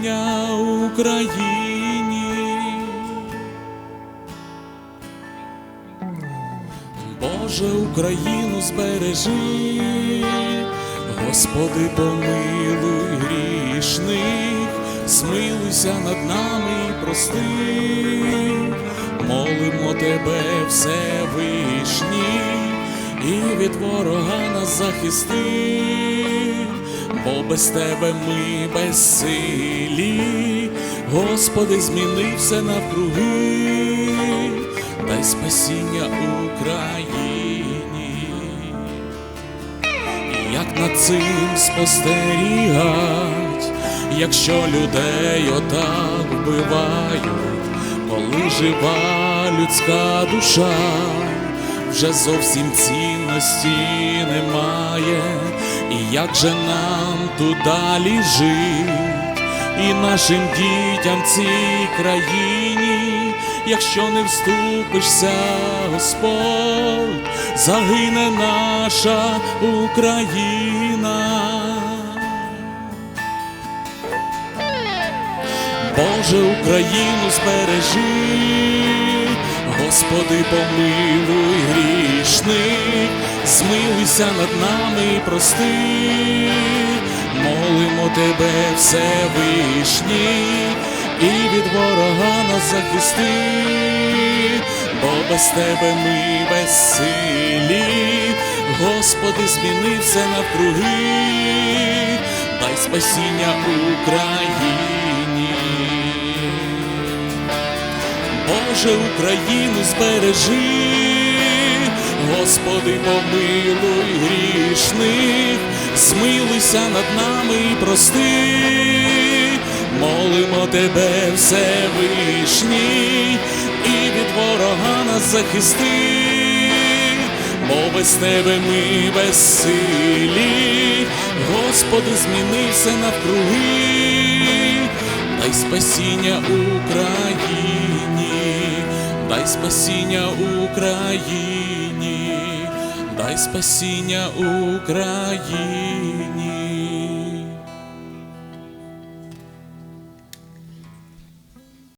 Україні. Боже, Україну збережи, Господи, помилуй грішних, змилуйся над нами і прости, молимо тебе, Всевишній, і від ворога нас захисти, бо без тебе ми безсилі, Господи, зміни все навкруги, дай спасіння Україні. Як над цим спостерігать, якщо людей отак вбивають, коли жива людська душа, вже зовсім цінності немає, і як же нам тут далі жить, і нашим дітям цій країні, якщо не вступишся, Господь, загине наша Україна. Боже, Україну збережи, Господи, помилуй грішних, змилуйся над нами прости, молимо Тебе, Всевишній, і від ворога нас захисти, бо без Тебе ми безсилі, Господи, зміни все навкруги, дай спасіння Україні. Боже, Україну збережи, Господи, помилуй грішних, змилуйся над нами і прости, молимо Тебе, Всевишній, і від ворога нас захисти, бо без Тебе ми безсилі, Господи, зміни все навкруги, дай спасіння Україні, дай спасіння Україні, дай спасіння Україні.